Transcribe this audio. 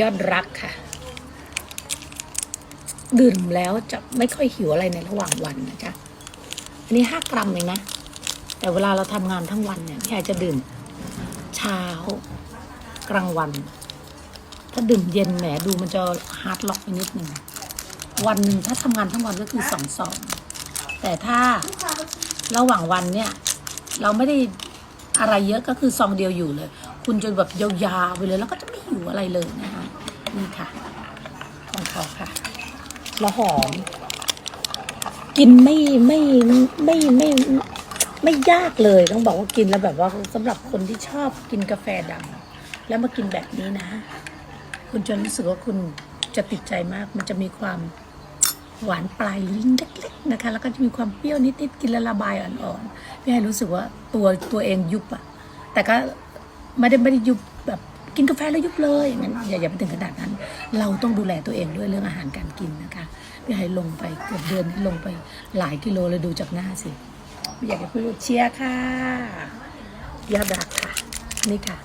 ยอดรักค่ะ ดื่มแล้วจะไม่ค่อยหิวอะไรในระหว่างวันนะคะอันนี้ห้ากรัมเองนะ แต่เวลาเราทำงานทั้งวันเนี่ยพี่ไอจะดื่มเช้ากลางวัน ถ้าดื่มเย็นแหมดูมันจะฮาร์ดล็อกไปนิดหนึ่งวันหนึ่งถ้าทำงานทั้งวันก็คือสองซองแต่ถ้าระหว่างวันเนี่ย เราไม่ได้อะไรเยอะก็คือซองเดียวอยู่เลย คุณจะแบบยาวๆไปเลยแล้วก็จะไม่หิวอะไรเลยนะ นี่ค่ะ ของเขาค่ะแล้วหอม กินไม่ไม่ไม่ไม่ไม่ไม่ยากเลยต้องบอกว่ากินแล้วแบบว่าสำหรับคนที่ชอบกินกาแฟดำแล้วมากินแบบนี้นะ คุณจะรู้สึกว่าคุณจะติดใจมาก มันจะมีความหวานปลายลิ้นเล็กๆนะคะ แล้วก็จะมีความเปรี้ยวนิดๆกินแล้วระบายอ่อนๆพี่ให้รู้สึกว่าตัวตัวเองยุบอะแต่ก็ไม่ได้ไม่ได้ยุบแบบ กินกาแฟแล้วยุบเลยงั้นอย่าอย่าไปถึงขนาดนั้น เราต้องดูแลตัวเองด้วยเรื่องอาหารการกินนะคะพี่ให้ลงไปเกือบเดือนลงไปหลายกิโลเลยดูจากหน้าสิไม่อยากจะพูดเชียร์ค่ะยาดรักค่ะ นี่ค่ะ